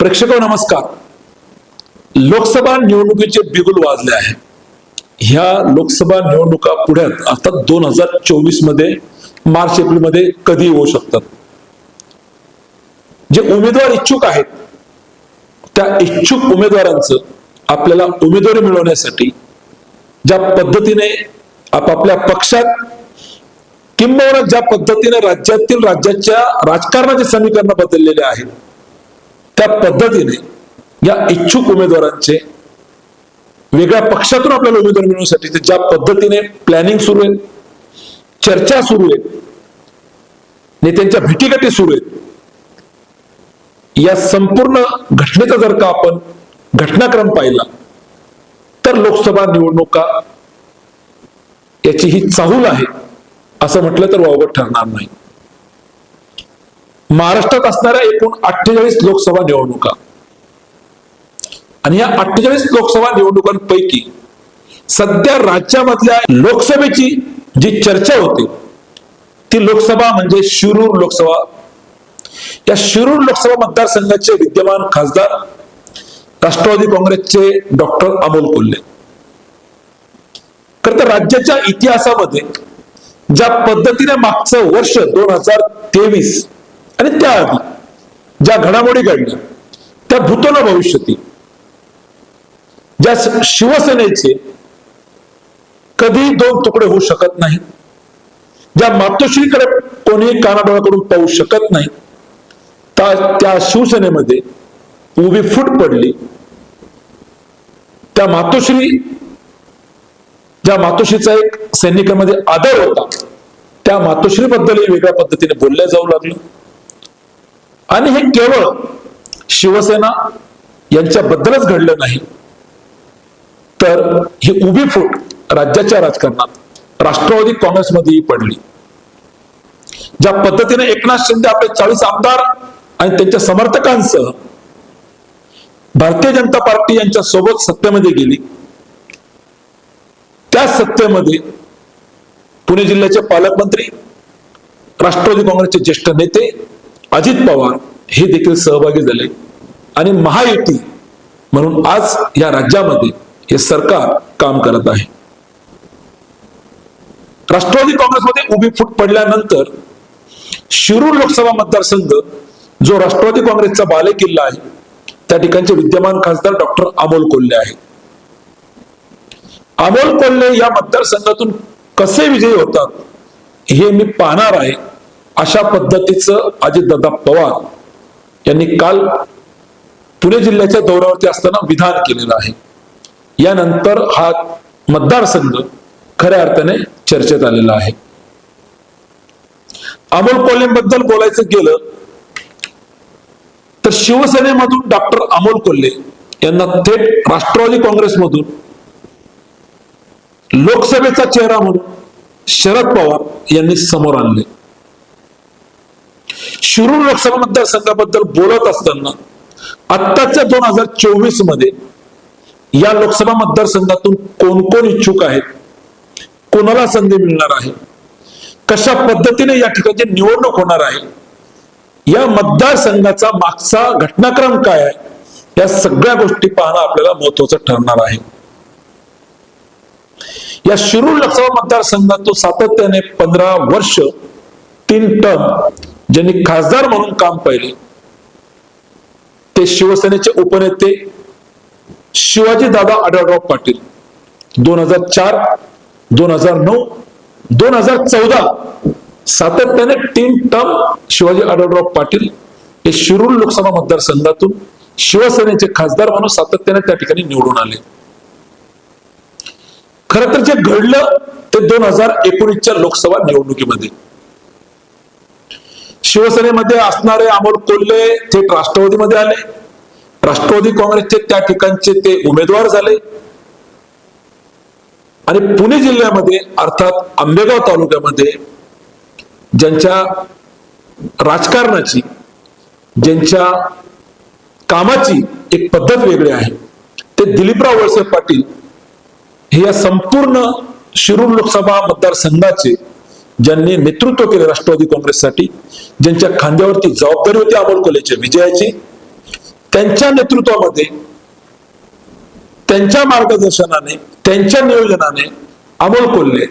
प्रेक्षक नमस्कार. लोकसभा निवडणुकीचे बिगुल वाजले आहे. ह्या लोकसभा निवडणुका पुढ्यात आता दोन हजार चोवीसमध्ये मार्च एप्रिलमध्ये कधी होऊ शकतात. जे उमेदवार इच्छुक आहेत त्या इच्छुक उमेदवारांचं आपल्याला उमेदवारी मिळवण्यासाठी ज्या पद्धतीने आपापल्या पक्षात किंबहुना ज्या पद्धतीने राज्यातील राज्याच्या राजकारणाचे समीकरण बदललेले आहेत त्या पद्धतीने या इच्छुक उमेदवारांचे वेगळ्या पक्षातून आपल्याला उमेदवार मिळवण्यासाठी ते ज्या पद्धतीने प्लॅनिंग सुरू आहे चर्चा सुरू आहे नेत्यांच्या भेटीगाठी सुरू आहेत या संपूर्ण घटनेचा जर का आपण घटनाक्रम पाहिला तर लोकसभा निवडणुका याची ही चाहूल आहे असं म्हटलं तर वावगत ठरणार नाही. महाराष्ट्रात असणाऱ्या एकूण अठ्ठेचाळीस लोकसभा निवडणुका. आणि या अठ्ठेचाळीस लोकसभा निवडणुकांपैकी सध्या राज्यामधल्या लोकसभेची जी चर्चा होते ती लोकसभा म्हणजे शिरूर लोकसभा. या शिरूर लोकसभा मतदारसंघाचे विद्यमान खासदार राष्ट्रवादी काँग्रेसचे डॉक्टर अमोल कोल्हे खर तर राज्याच्या इतिहासामध्ये ज्या पद्धतीने मागचं वर्ष दोन हजार तेवीस आणि त्याआधी ज्या घडामोडी घडल्या त्या भूतोला भविष्यती ज्या शिवसेनेचे कधी दोन तुकडे होऊ शकत नाही ज्या मातोश्रीकडे कोणीही कानाडोळ्याकडून पाहू शकत नाही त्या त्या शिवसेनेमध्ये उभी फूट पडली. त्या मातोश्री ज्या मातोश्रीचा एक सैनिकांमध्ये आदर होता त्या मातोश्रीबद्दलही वेगळ्या पद्धतीने बोलल्या जाऊ लागलं. आणि हे केवळ शिवसेना यांच्याबद्दलच घडलं नाही तर ही उभी फूट राज्याच्या राजकारणात राष्ट्रवादी काँग्रेसमध्येही पडली. ज्या पद्धतीने एकनाथ शिंदे आपले चाळीस आमदार आणि त्यांच्या समर्थकांसह भारतीय जनता पार्टी यांच्या सोबत सत्तेमध्ये गेली. त्या सत्तेमध्ये पुणे जिल्ह्याचे पालकमंत्री राष्ट्रवादी काँग्रेसचे ज्येष्ठ नेते अजित पवार हे देखील सहभागी झाले. आणि महायुती म्हणून आज या राज्यामध्ये हे सरकार काम करत आहे. राष्ट्रवादी काँग्रेसमध्ये उभी फूट पडल्यानंतर शिरूर लोकसभा मतदारसंघ जो राष्ट्रवादी काँग्रेसचा बाले किल्ला आहे त्या ठिकाणचे विद्यमान खासदार डॉक्टर अमोल कोल्हे आहे अमोल कोल्हे या मतदारसंघातून कसे विजयी होतात हे मी पाहणार आहे. अशा पद्धतीचं अजितदादा पवार यांनी काल पुणे जिल्ह्याच्या दौऱ्यावरती असताना विधान केलेलं आहे. यानंतर हा मतदारसंघ खऱ्या अर्थाने चर्चेत आलेला आहे. अमोल कोल्हेबद्दल बोलायचं गेलं तर शिवसेनेमधून डॉक्टर अमोल कोल्हे यांना थेट राष्ट्रवादी काँग्रेसमधून लोकसभेचा चेहरा म्हणून शरद पवार यांनी समोर आणले. शिरूर लोकसभा मतदारसंघाबद्दल बोलत असताना आत्ताच्या दोन हजार चोवीसमध्ये या लोकसभा मतदारसंघातून कोण कोण इच्छुक आहेत? कोणाला संधी मिळणार आहे? कशा पद्धतीने या ठिकाणी निवडणूक होणार आहे? या मतदारसंघाचा मागचा घटनाक्रम काय आहे? या सगळ्या गोष्टी पाहणं आपल्याला महत्वाचं ठरणार आहे. या शिरूर लोकसभा मतदारसंघातून सातत्याने पंधरा वर्ष तीन टर्म ज्यांनी खासदार म्हणून काम पाहिले ते शिवसेनेचे उपनेते शिवाजी दादा आढळराव पाटील दोन हजार चार दोन हजार नऊ दोन हजार चौदा सातत्याने तीन टर्म शिवाजी आढळराव पाटील हे शिरूर लोकसभा मतदारसंघातून शिवसेनेचे खासदार म्हणून सातत्याने त्या ठिकाणी निवडून आले. खर तर जे घडलं ते दोन हजार एकोणीसच्या लोकसभा निवडणुकीमध्ये. शिवसेनेमध्ये असणारे अमोल कोल्हे थेट राष्ट्रवादीमध्ये आले. राष्ट्रवादी काँग्रेसचे त्या ठिकाणचे ते उमेदवार झाले. आणि पुणे जिल्ह्यामध्ये अर्थात आंबेगाव तालुक्यामध्ये ज्यांच्या राजकारणाची ज्यांच्या कामाची एक पद्धत वेगळी आहे ते दिलीपराव वळसे पाटील हे या संपूर्ण शिरूर लोकसभा मतदारसंघाचे ज्यांनी नेतृत्व केले राष्ट्रवादी काँग्रेससाठी ज्यांच्या खांद्यावरती जबाबदारी होती अमोल कोलेच्या विजयाची त्यांच्या नेतृत्वामध्ये त्यांच्या मार्गदर्शनाने त्यांच्या नियोजनाने अमोल कोल्हे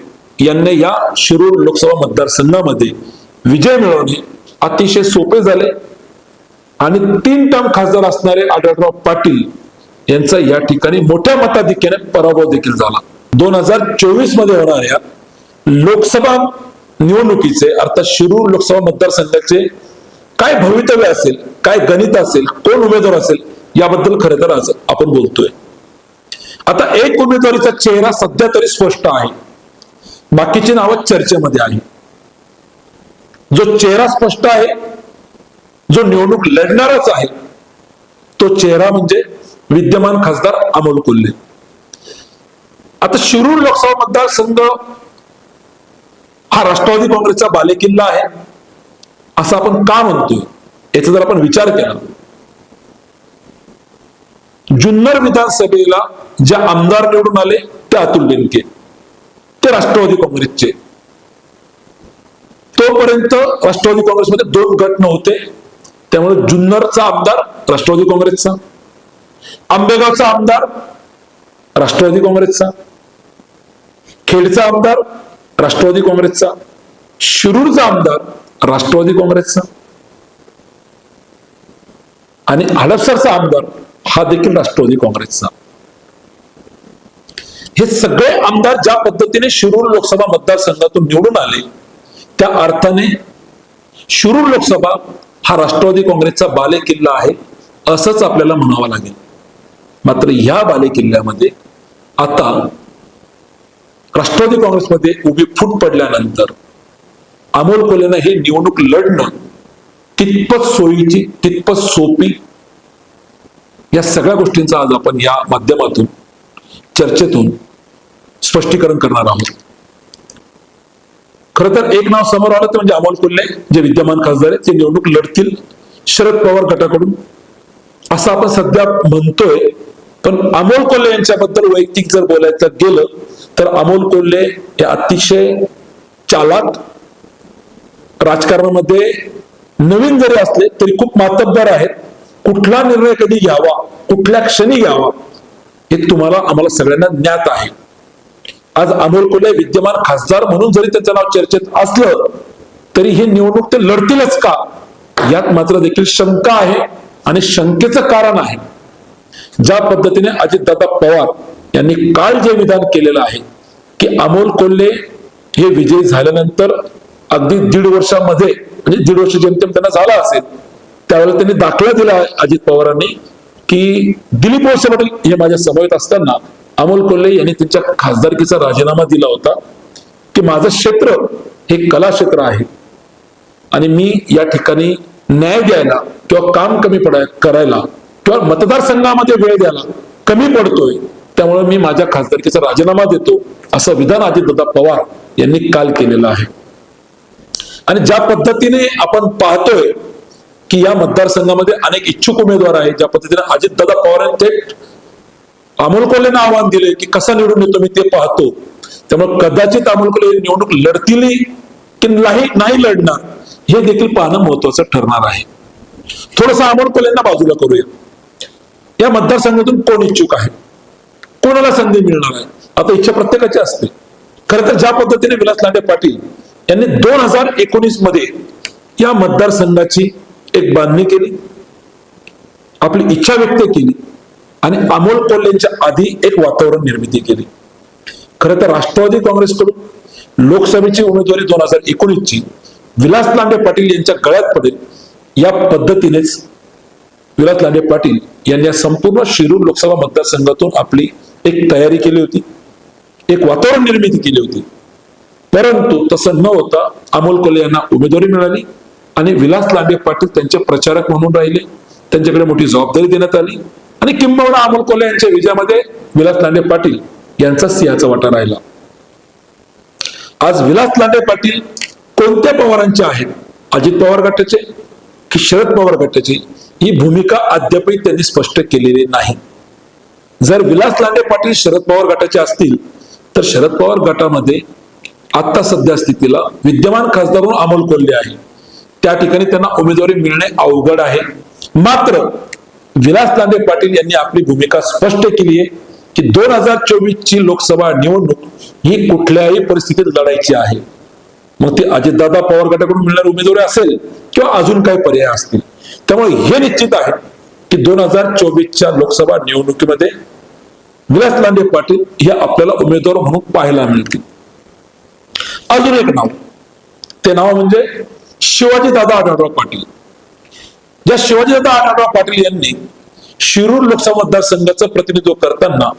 यांनी या शिरूर लोकसभा मतदारसंघामध्ये विजय मिळवणे अतिशय सोपे झाले. आणि तीन टर्म खासदार असणारे आढळराव पाटील यांचा या ठिकाणी मोठ्या मताधिक्याने पराभव देखील झाला. दोन हजार चोवीसमध्ये होणाऱ्या लोकसभा निवडणुकीचे अर्थात शिरूर लोकसभा मतदारसंघाचे काय भवितव्य असेल काय गणित असेल कोण उमेदवार असेल याबद्दल खरं तर आज आपण बोलतोय. आता एक उमेदवारीचा चेहरा सध्या तरी स्पष्ट आहे. बाकीची नावं चर्चेमध्ये आहे जो चेहरा स्पष्ट आहे जो निवडणूक लढणारच आहे तो चेहरा म्हणजे विद्यमान खासदार अमोल कोल्हे आता शिरूर लोकसभा मतदारसंघ हा राष्ट्रवादी काँग्रेसचा बालेकिल्ला आहे. असं आपण का म्हणतोय? याचा जर आपण विचार केला. जुन्नर विधानसभेला जे आमदार निवडून आले ते अतुल बेनके. ते राष्ट्रवादी काँग्रेसचे. तोपर्यंत राष्ट्रवादी काँग्रेसमध्ये दोन गट नव्हते. त्यामुळे जुन्नरचा आमदार राष्ट्रवादी काँग्रेसचा. आंबेगावचा आमदार राष्ट्रवादी काँग्रेसचा. खेडचा आमदार राष्ट्रवादी काँग्रेसचा शिरूरचा आमदार राष्ट्रवादी काँग्रेसचा आणि हडपसरचा आमदार हा देखील राष्ट्रवादी काँग्रेसचा. हे सगळे आमदार ज्या पद्धतीने शिरूर लोकसभा मतदारसंघातून निवडून आले त्या अर्थाने शिरूर लोकसभा हा राष्ट्रवादी काँग्रेसचा बालेकिल्ला आहे असंच आपल्याला म्हणावं लागेल. मात्र ह्या बालेकिल्ल्यामध्ये आता राष्ट्रवादी काँग्रेसमध्ये उभी फूट पडल्यानंतर अमोल कोल्हेनं हे निवडणूक लढणं कितपत सोयीची कितपत सोपी या सगळ्या गोष्टींचा आज आपण या माध्यमातून चर्चेतून स्पष्टीकरण करणार आहोत. खरं तर एक नाव समोर आलं तर म्हणजे अमोल कोल्हे जे विद्यमान खासदार आहेत ते निवडणूक लढतील शरद पवार गटाकडून. असं आपण सध्या म्हणतोय पण अमोल कोल्हे यांच्याबद्दल वैयक्तिक जर बोलायचं गेलं तर अमोल कोल्हे हे अतिशय चालाक राजकारणामध्ये नवीन जरी असले तरी खूप मातब्बर आहेत. कुठला निर्णय कधी घ्यावा कुठल्या क्षणी घ्यावा हे तुम्हाला आम्हाला सगळ्यांना ज्ञात आहे. आज अमोल कोल्हे विद्यमान खासदार म्हणून जरी त्याचं नाव चर्चेत असलं तरी हे निवडणूक ते लढतीलच का? यात मात्र देखील शंका आहे आणि शंकेचं कारण आहे. ज्या पद्धतीने अजितदादा पवार यांनी काल जे विधान केलेलं आहे की अमोल कोल्हे हे विजयी झाल्यानंतर अगदी दीड वर्षामध्ये म्हणजे दीड वर्ष जेमतेम त्यांना झाला असेल त्यावेळेला त्यांनी दाखला दिला आहे अजित पवारांनी की दिलीप वळसे पाटील हे माझ्या समवेत असताना अमोल कोल्हे यांनी त्यांच्या खासदारकीचा राजीनामा दिला होता की माझं क्षेत्र हे कला क्षेत्र आहे. आणि मी या ठिकाणी न्याय द्यायला किंवा काम कमी पडाय करायला किंवा मतदारसंघामध्ये वेळ द्यायला कमी पडतोय त्यामुळे मी माझ्या खासदारकीचा राजीनामा देतो असं विधान अजितदादा पवार यांनी काल केलेलं आहे. आणि ज्या पद्धतीने आपण पाहतोय की या मतदारसंघामध्ये अनेक इच्छुक उमेदवार आहेत ज्या पद्धतीने अजितदादा पवार यांनी थेट अमोल कोल्हेनं आव्हान दिले की कसा निवडून येतो मी ते पाहतो. त्यामुळे कदाचित अमोल कोल्हे निवडणूक लढतील की नाही नाही लढणार हे देखील पाहणं महत्वाचं ठरणार आहे. थोडस अमोल कोल्हेंना बाजूला करूया. या मतदारसंघातून कोण इच्छुक आहे? कोणाला संधी मिळणार आहे? आता इच्छा प्रत्येकाची असते. खरं तर ज्या पद्धतीने विलास लांडे पाटील यांनी दोन हजार एकोणीसमध्ये या मतदारसंघाची एक बांधणी केली आपली इच्छा व्यक्त केली आणि अमोल कोल्हेंच्या आधी एक वातावरण निर्मिती केली. खरं तर राष्ट्रवादी काँग्रेसकडून लोकसभेची उमेदवारी दोन हजार एकोणीसची विलास लांडे पाटील यांच्या गळ्यात पडेल या पद्धतीनेच विलास लांडे पाटील यांनी या संपूर्ण शिरूर लोकसभा मतदारसंघातून आपली एक तयारी केली होती. एक वातावरण निर्मिती केली होती. परंतु तसं न होता अमोल कोले यांना उमेदवारी मिळाली आणि विलास लांडे पाटील त्यांचे प्रचारक म्हणून राहिले. त्यांच्याकडे मोठी जबाबदारी देण्यात आली आणि किंबहुना अमोल कोल्हे यांच्या विजयामध्ये विलास लांडे पाटील यांचा सिंहाचा वाटा राहिला. आज विलास लांडे पाटील कोणत्या पवारांचे आहेत? अजित पवार गटाचे की शरद पवार गटाचे? ही भूमिका अद्यापही त्यांनी स्पष्ट केलेली नाही. जर विलास लांडे पाटील शरद पवार गटाचे असतील तर शरद पवार गटामध्ये आता सध्या स्थितीला विद्यमान खासदार म्हणून अमोल कोल्हे आहे. त्या ठिकाणी त्यांना उमेदवारी मिळणे अवघड आहे. मात्र विलास लांडे पाटील यांनी आपली भूमिका स्पष्ट केली आहे की दोन हजार चोवीस ची लोकसभा निवडणूक ही कुठल्याही परिस्थितीत लढायची आहे. मग ती अजितदादा पवार गटाकडून मिळणारी उमेदवारी असेल किंवा अजून काही पर्याय असतील? त्यामुळे हे निश्चित आहे की दोन हजार चोवीसच्या लोकसभा निवडणुकीमध्ये विलास लांडे पाटील हे आपल्याला उमेदवार म्हणून पाहायला मिळतील. अजून एक नाव. ते नाव म्हणजे शिवाजी दादा आढळराव पाटील. ज्या शिवाजीदादा आढळराव पाटील यांनी शिरूर लोकसभा मतदारसंघाचं प्रतिनिधित्व करताना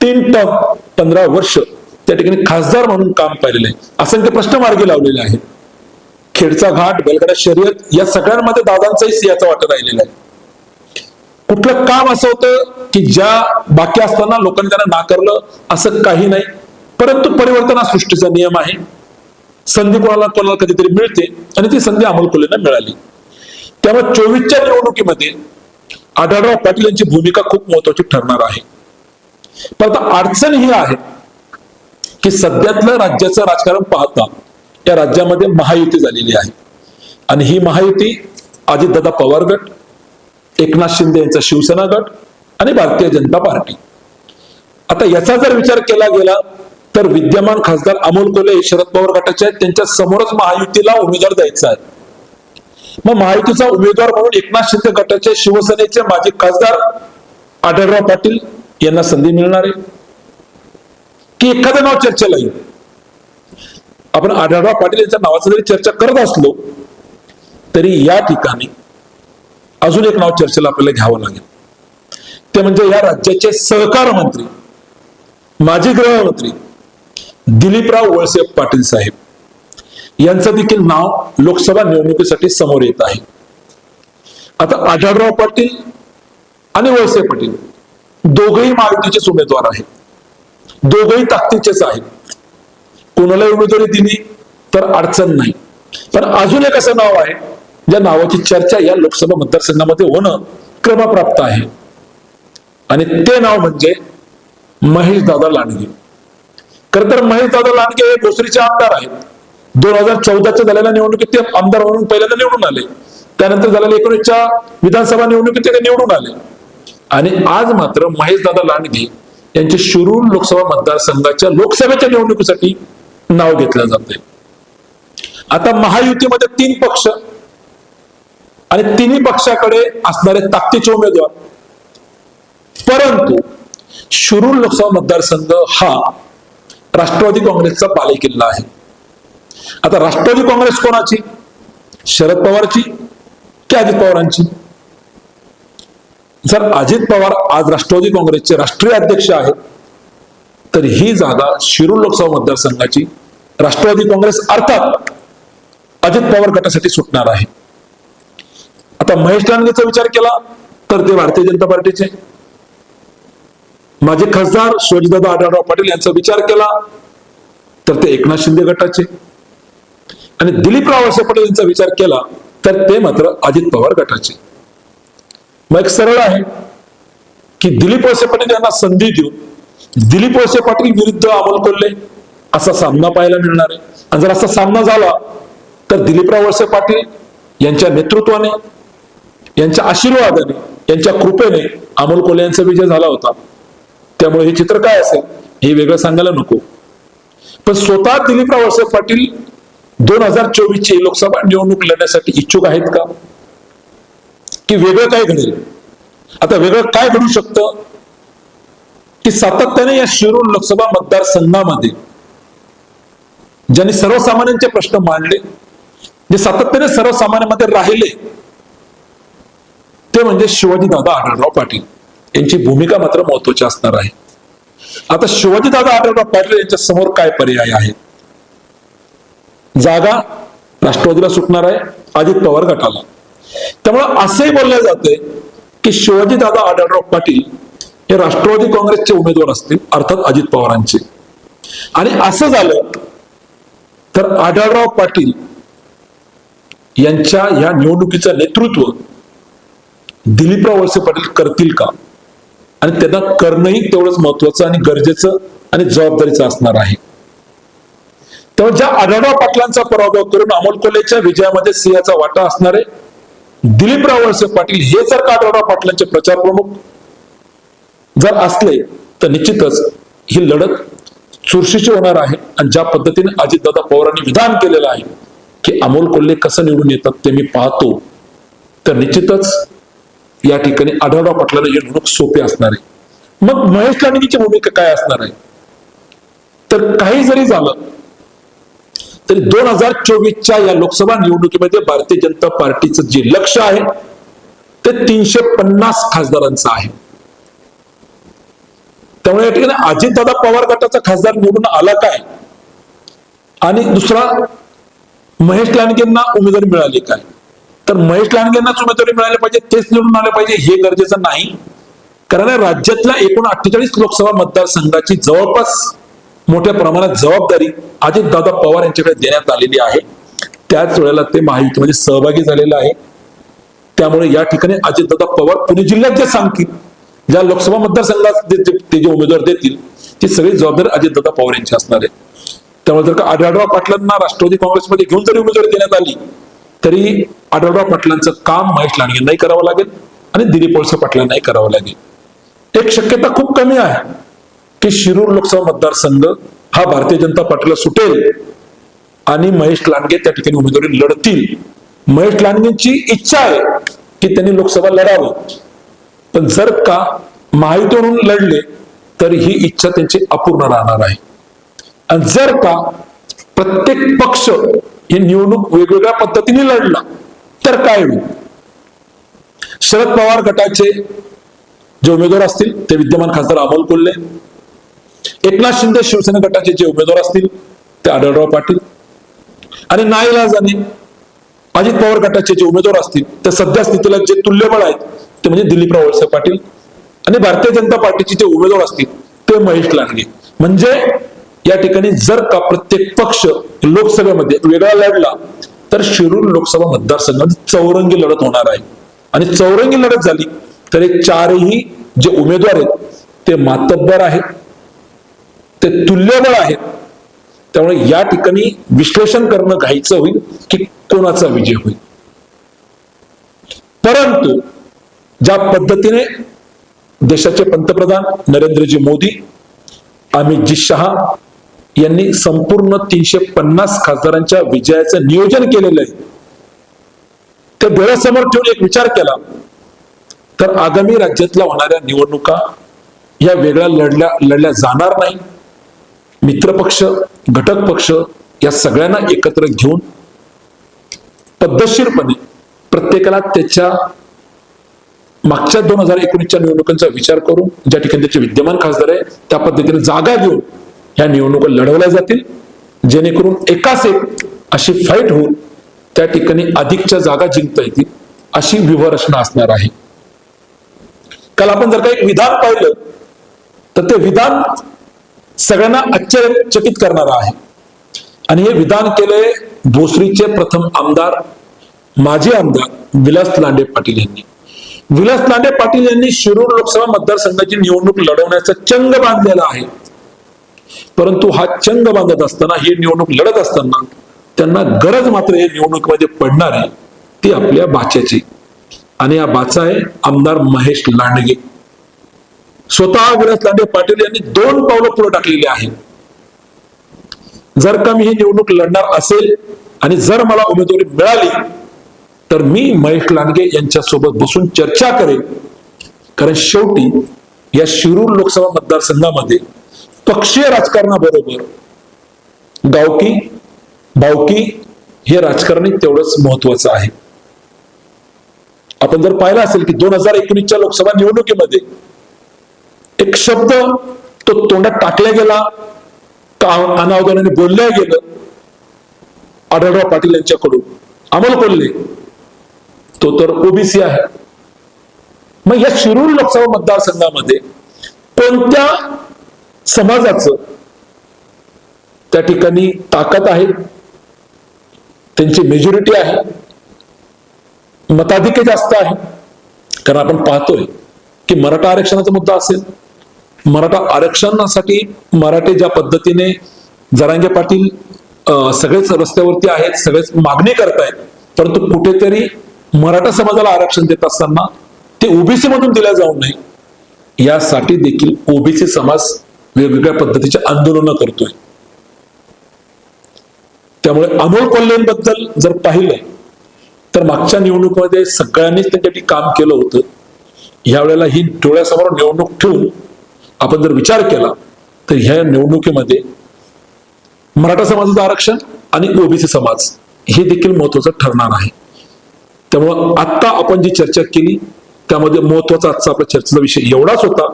तीन टर्म पंधरा वर्ष त्या ठिकाणी खासदार म्हणून काम पाहिलेलं आहे. असंख्य प्रश्न मार्गी लावलेले आहेत. खेडचा घाट बेलगडा शर्यत या सगळ्यांमध्ये दादांचाही सिंहाचा वाटा राहिलेला आहे. कुठलं काम असं होतं की ज्या बाकी असताना लोकांनी त्यांना नाकारलं असं काही नाही. परंतु परिवर्तन हा सृष्टीचा नियम आहे. संधी कोणाला कोणाला कधीतरी मिळते आणि ती संधी अमोल मिळाली. त्यामुळे चोवीसच्या निवडणुकीमध्ये आढळराव पाटील यांची भूमिका खूप महत्वाची ठरणार आहे. पण आता अडचण ही आहे की सध्यातलं राज्याचं राजकारण पाहता या राज्यामध्ये महायुती झालेली आहे. आणि ही महायुती अजितदादा पवार गट एकनाथ शिंदे यांचा शिवसेना गट आणि भारतीय जनता पार्टी. आता याचा जर विचार केला गेला तर विद्यमान खासदार अमोल कोले हे शरद पवार गटाचे आहेत. त्यांच्या समोरच महायुतीला उमेदवार द्यायचा आहे. मग महायुतीचा उमेदवार म्हणून एकनाथ शिंदे गटाचे शिवसेनेचे माजी खासदार आढळराव पाटील यांना संधी मिळणार आहे. की एखादं नाव चर्चेला येईल? आपण आढळराव पाटील यांच्या नावाचा जरी चर्चा करत असलो तरी या ठिकाणी अजून एक नाव चर्चेला आपल्याला घ्यावं लागेल. ते म्हणजे या राज्याचे सहकार मंत्री माजी गृहमंत्री दिलीपराव वळसे पाटील साहेब. यांचं देखील नाव लोकसभा निवडणुकीसाठी समोर येत आहे. आता आढळराव पाटील आणि वळसे पाटील दोघही महायुतीचेच उमेदवार आहेत. दोघही ताकदीचेच आहेत. कोणालाही उमेदवारी दिली तर अडचण नाही. पण अजून एक असं नाव आहे ज्या नावाची चर्चा या लोकसभा मतदारसंघामध्ये होणं क्रमप्राप्त आहे. आणि ते नाव म्हणजे महेश दादा लांडगे. खर तर महेश दादा लांडगे हे भोसरीचे आमदार आहेत. दोन हजार चौदाच्या झालेल्या निवडणुकीत ते आमदार म्हणून पहिल्यांदा निवडून आले. त्यानंतर झालेल्या एकोणीसच्या विधानसभा निवडणुकीत ते निवडून आले. आणि आज मात्र महेश दादा लांडगे यांचे शिरूर लोकसभा मतदारसंघाच्या लोकसभेच्या निवडणुकीसाठी नाव घेतलं जाते आता महायुतीमध्ये तीन पक्ष आणि तिन्ही पक्षाकडे असणारे ताकदीचे उमेदवार. परंतु शुरू लोकसभा मतदारसंघ हा राष्ट्रवादी काँग्रेसचा बालेकिल्ला आहे. आता राष्ट्रवादी काँग्रेस कोणाची? शरद पवारची की अजित पवारांची? जर अजित पवार आज राष्ट्रवादी काँग्रेसचे राष्ट्रीय अध्यक्ष आहेत तर ही जागा शिरूर लोकसभा मतदारसंघाची राष्ट्रवादी काँग्रेस अर्थात अजित पवार गटासाठी सुटणार आहे. आता महेश लांडगेचा विचार केला तर ते भारतीय जनता पार्टीचे. माझे खासदार शिवाजीदादा आढळराव पाटील यांचा विचार केला तर ते एकनाथ शिंदे गटाचे. आणि दिलीपराव वळसे पाटील यांचा विचार केला तर ते मात्र अजित पवार गटाचे. मग एक सरळ आहे की दिलीप वळसे पाटील यांना संधी देऊन दिलीप वळसे पाटील विरुद्ध अमोल कोल्हे असा सामना पाहायला मिळणार आहे. आणि जर असा सामना झाला तर दिलीपराव वळसे पाटील यांच्या नेतृत्वाने यांच्या आशीर्वादाने यांच्या कृपेने अमोल कोले यांचा विजय झाला होता. त्यामुळे हे चित्र काय असेल हे वेगळं सांगायला नको. पण स्वतः दिलीपराव वळसे पाटील दोन हजार चोवीसची लोकसभा निवडणूक लढण्यासाठी इच्छुक आहेत का? की वेगळं काय घडेल? आता वेगळं काय घडू शकतं? की सातत्याने या शिरूर लोकसभा मतदारसंघामध्ये ज्यांनी सर्वसामान्यांचे प्रश्न मांडले जे सातत्याने सर्वसामान्यांमध्ये राहिले ते म्हणजे शिवाजी दादा आढळराव पाटील. यांची भूमिका मात्र महत्वाची असणार आहे. आता शिवाजी दादा आढळराव पाटील यांच्या समोर काय पर्याय आहेत? जागा राष्ट्रवादीला सुटणार आहे अजित पवार गटाला. त्यामुळे असंही बोलले जाते की शिवाजी दादा आढळराव पाटील हे राष्ट्रवादी काँग्रेसचे उमेदवार असतील अर्थात अजित पवारांचे. आणि असं झालं तर आढळराव पाटील यांच्या या निवडणुकीचं नेतृत्व दिलीपराव वळसे पाटील करतील का? आणि त्यांना करणंही तेवढंच महत्वाचं आणि गरजेचं आणि जबाबदारीचं असणार आहे. तेव्हा ज्या आढळराव पाटलांचा पराभव करून अमोल कोल्हेच्या विजयामध्ये सिंहाचा वाटा असणार आहे दिलीपराव वळसे पाटील हे जर का आढळराव पाटलांचे प्रचार प्रमुख जर असले तर निश्चितच ही लढत चुरशीची होणार आहे. आणि ज्या पद्धतीने अजितदादा पवारांनी विधान केलेलं आहे की अमोल कोल्हे कसं निवडून येतात ते मी पाहतो. तर निश्चितच या ठिकाणी आढळराव पाटलांना हे निवडणूक सोपे असणार आहे. मग महेश लांडगीची भूमिका काय असणार आहे? तर काही जरी झालं तरी दोन हजार चोवीसच्या या लोकसभा निवडणुकीमध्ये भारतीय जनता पार्टीचं जे लक्ष आहे ते तीनशे पन्नास खासदारांचं आहे. त्यामुळे या ठिकाणी अजितदादा पवार गटाचा खासदार निवडून आला काय? आणि दुसरा महेश लांडगेंना उमेदवारी मिळाली काय? तर महेश लांडगेंनाच उमेदवारी मिळाली पाहिजे तेच निवडून आले पाहिजे हे गरजेचं नाही. कारण राज्यातल्या एकूण अठ्ठेचाळीस लोकसभा मतदारसंघाची जवळपास मोठ्या प्रमाणात जबाबदारी अजितदादा पवार यांच्याकडे देण्यात आलेली आहे. त्याच वेळेला ते महायुतीमध्ये सहभागी झालेलं आहे. त्यामुळे या ठिकाणी अजितदादा पवार पुणे जिल्ह्यात जे सांगतील ज्या लोकसभा मतदारसंघात ते जे- उमेदवार देतील ती सगळी जबाबदारी अजितदादा पवार यांची असणार आहे. त्यामुळे जर का आढळराव पाटलांना राष्ट्रवादी काँग्रेसमध्ये घेऊन जरी उमेदवारी देण्यात आली तरी आढळराव पाटलांचं काम महेश लांडगेंनाही करावं लागेल आणि दिलीप वळसे पाटलांनाही करावं लागेल. एक शक्यता खूप कमी आहे की शिरूर लोकसभा मतदारसंघ हा भारतीय जनता पार्टीला सुटेल आणि महेश लांडगे त्या ठिकाणी उमेदवारी लढतील. महेश लांडगेंची इच्छा आहे की त्यांनी लोकसभा लढावं. पण जर का महायुतीवरून लढले तर ही इच्छा त्यांची अपूर्ण राहणार आहे. आणि जर का प्रत्येक पक्ष ही निवडणूक वेगवेगळ्या पद्धतीने लढला तर काय होईल? शरद पवार गटाचे जे उमेदवार असतील ते विद्यमान खासदार अमोल कोल्हे एकनाथ शिंदे शिवसेना गटाचे जे उमेदवार असतील ते आढळराव पाटील आणि नाईलाजाने अजित पवार गटाचे जे उमेदवार असतील ते सध्या स्थितीला जे तुल्यबळ आहेत ते म्हणजे दिलीपराव वळसे पाटील आणि भारतीय जनता पार्टीचे जे उमेदवार असतील ते महेश लांडगे. म्हणजे या ठिकाणी जर का प्रत्येक पक्ष लोकसभेमध्ये वेगळा लढला तर शिरूर लोकसभा मतदारसंघात चौरंगी लढत होणार आहे. आणि चौरंगी लढत झाली तर हे चारही जे उमेदवार आहेत ते मातब्बर आहेत ते तुल्यबळ आहेत. त्यामुळे या ठिकाणी विश्लेषण करणं घाईचं होईल की कोणाचा विजय होईल. परंतु ज्या पद्धतीने देशाचे पंतप्रधान नरेंद्रजी मोदी अमितजी शहा यांनी संपूर्ण तीनशे पन्नास खासदारांच्या विजयाचं नियोजन केलेलं आहे ते डोळ्यासमोर ठेवून एक विचार केला तर आगामी राज्यातल्या होणाऱ्या निवडणुका या वेगळ्या लढल्या लढल्या जाणार नाही. मित्रपक्ष घटक पक्ष या सगळ्यांना एकत्र घेऊन पद्धतशीरपणे प्रत्येकाला त्याच्या मागच्या दोन हजार एकोणीसच्या निवडणुकांचा विचार करून ज्या ठिकाणी त्याचे विद्यमान खासदार आहे त्या पद्धतीने जागा घेऊन ह्या निवडणुका लढवल्या जातील. जेणेकरून एकाच एक अशी फाईट होऊन त्या ठिकाणी अधिकच्या जागा जिंकता येतील अशी व्यूहरचना असणार आहे. काल आपण जर का एक विधान पाहिलं तर ते विधान सगळ्यांना आश्चर्यचकित करणारं आहे. आणि हे विधान केले भोसरीचे प्रथम आमदार माजी आमदार विलास लांडे पाटील यांनी. विलास लांडे पाटील यांनी शिरूर लोकसभा मतदारसंघाची निवडणूक लढवण्याचा चंग बांधलेला आहे. परंतु हा चंग बांधत असताना ही निवडणूक लढत असताना त्यांना गरज मात्र या निवडणुकीमध्ये पडणार आहे ती आपल्या बाच्याची. आणि या बाचा आहे आमदार महेश लांडगे. स्वतः विलास लांडे पाटील यांनी दोन पावलं पुढे टाकलेली आहेत. जर का मी ही निवडणूक लढणार असेल आणि जर मला उमेदवारी मिळाली तर मी महेश लांडगे यांच्या सोबत बसून चर्चा करेन. कारण शेवटी या शिरूर लोकसभा मतदारसंघामध्ये पक्षीय राजकारणाबरोबर गावकी भावकी हे राजकारणी तेवढंच महत्वाचं आहे. आपण जर पाहिलं असेल की दोन हजार एकोणीसच्या लोकसभा निवडणुकीमध्ये एक शब्द तो तोंडात टाकला गेला का अनावधानाने बोलल्या गेलं आढळराव पाटील यांच्याकडून. अमोल कोल्हे तो तर ओबीसी आहे. मग या शिरूर लोकसभा मतदारसंघामध्ये कोणत्या समाजाचं त्या ठिकाणी ताकद आहे? त्यांची मेजॉरिटी आहे. मताधिक्य जास्त आहे. कारण आपण पाहतोय की मराठा आरक्षणाचा मुद्दा असेल मराठा आरक्षणासाठी मराठे ज्या पद्धतीने जरांगे पाटील सगळेच रस्त्यावरती आहेत सगळेच मागणी करतायत परंतु कुठेतरी मराठा समाजाला आरक्षण देत असताना ते ओबीसी मधून दिल्या जाऊ नये. यासाठी देखील ओबीसी समाज वेगवेगळ्या पद्धतीचे आंदोलनं करतोय. त्यामुळे अमोल कोल्हेंबद्दल जर पाहिलं तर मागच्या निवडणुकीमध्ये सगळ्यांनीच त्यांच्यासाठी काम केलं होतं. यावेळेला ही डोळ्यासमोर निवडणूक ठेवून आपण जर विचार केला तर ह्या निवडणुकीमध्ये मराठा समाजाचं आरक्षण आणि ओबीसी समाज हे देखील महत्वाचं ठरणार आहे. त्यामुळं आत्ता आपण जी चर्चा केली त्यामध्ये महत्त्वाचा आजचा आपल्या चर्चेचा विषय एवढाच होता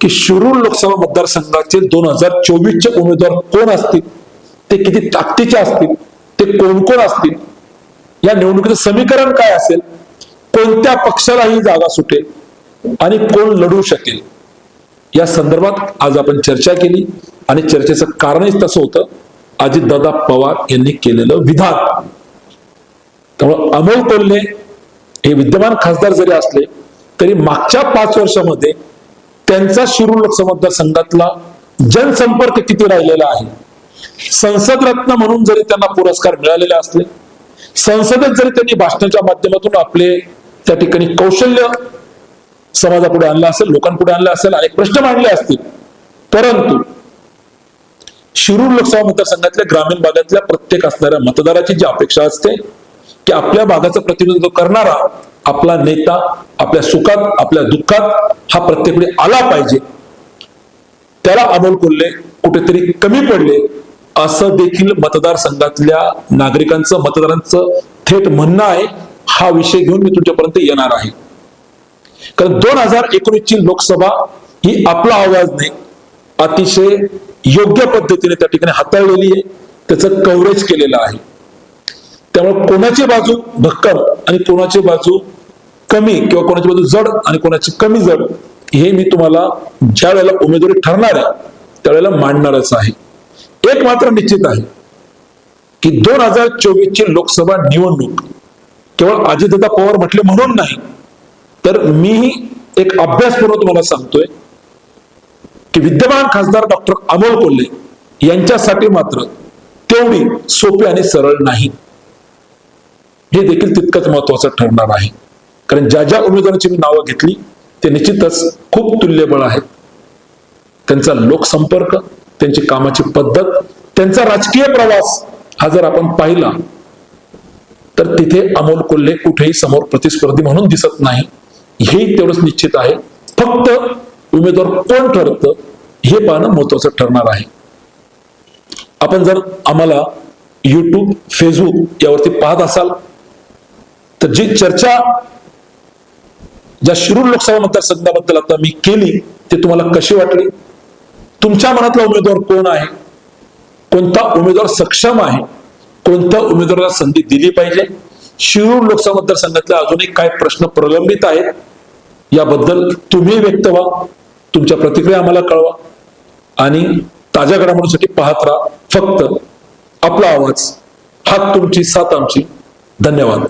की शिरूर लोकसभा मतदारसंघाचे दोन हजार चोवीसचे उमेदवार कोण असतील? ते किती ताकदीचे असतील? ते कोण कोण असतील? या निवडणुकीचं समीकरण काय असेल? कोणत्या पक्षाला ही जागा सुटेल? आणि कोण लढू शकेल? या संदर्भात आज आपण चर्चा केली आणि चर्चेचं कारणच तसं होतं. अजितदादा पवार यांनी केलेलं विधान. त्यामुळे अमोल कोल्हे हे विद्यमान खासदार जरी असले तरी मागच्या पाच वर्षामध्ये त्यांचा शिरूर लोकसभा मतदारसंघातला जनसंपर्क किती राहिलेला आहे? संसद रत्न म्हणून जरी त्यांना पुरस्कार मिळालेले असले संसदेत जरी त्यांनी भाषणाच्या माध्यमातून आपले त्या ठिकाणी कौशल्य समाजापुढे आणलं असेल लोकांपुढे आणलं असेल अनेक प्रश्न मांडले असतील परंतु शिरूर लोकसभा मतदारसंघातल्या ग्रामीण भागातल्या प्रत्येक असणाऱ्या मतदाराची जी अपेक्षा असते की आपल्या भागाचं प्रतिनिधित्व करणारा आपला नेता आपल्या सुखात आपल्या दुःखात हा प्रत्येकडे आला पाहिजे. त्याला अमोल कोल्हे कुठेतरी कमी पडले असं देखील मतदारसंघातल्या नागरिकांचं मतदारांचं थेट म्हणणं आहे हा विषय घेऊन मी तुमच्यापर्यंत येणार आहे. कारण दोन हजार एकोणीसची लोकसभा ही आपला आवाज नाही अतिशय योग्य पद्धतीने त्या ठिकाणी हाताळलेली आहे त्याचं कव्हरेज केलेलं आहे. त्यामुळे कोणाची बाजू भक्कम आणि कोणाची बाजू कमी किंवा कोणाची बाजू जड आणि कोणाची कमी जड हे मी तुम्हाला ज्या वेळेला उमेदवारी ठरणार आहे त्यावेळेला मांडणारच आहे. एक मात्र निश्चित आहे की दोन हजार चोवीस ची लोकसभा निवडणूक केवळ अजितदादा पवार म्हटले म्हणून नाही तर मी एक अभ्यासपूर्वक तुम्हाला सांगतोय की विद्यमान खासदार डॉक्टर अमोल कोल्हे यांच्यासाठी मात्र तेवढी सोपी आणि सरळ नाही. हे देखील तितकंच महत्वाचं ठरणार आहे. कारण ज्या ज्या उमेदवारांची मी नावं घेतली ते निश्चितच खूप तुल्यबळ आहेत. त्यांचा लोकसंपर्क त्यांची कामाची पद्धत त्यांचा राजकीय प्रवास हा जर आपण पाहिला तर तिथे अमोल कोल्हे कुठेही समोर प्रतिस्पर्धी म्हणून दिसत नाही. हेही तेवढंच निश्चित आहे. फक्त उमेदवार कोण ठरतं हे पाहणं महत्वाचं ठरणार आहे. आपण जर आम्हाला युट्यूब फेसबुक यावरती पाहत असाल तर जी चर्चा ज्या शिरूर लोकसभा मतदारसंघाबद्दल आता मी केली ते तुम्हाला कशी वाटली? तुमच्या मनातला उमेदवार कोण आहे? कोणता उमेदवार सक्षम आहे? कोणत्या उमेदवाराला संधी दिली पाहिजे? शिरूर लोकसभा मतदारसंघातल्या अजूनही काय प्रश्न प्रलंबित आहेत. याबद्दल तुम्ही व्यक्त व्हा. तुमच्या प्रतिक्रिया आम्हाला कळवा. आणि ताज्या घडामोडीसाठी पाहत राहा. फक्त आपला आवाज हात तुमची साथ आमची. धन्यवाद.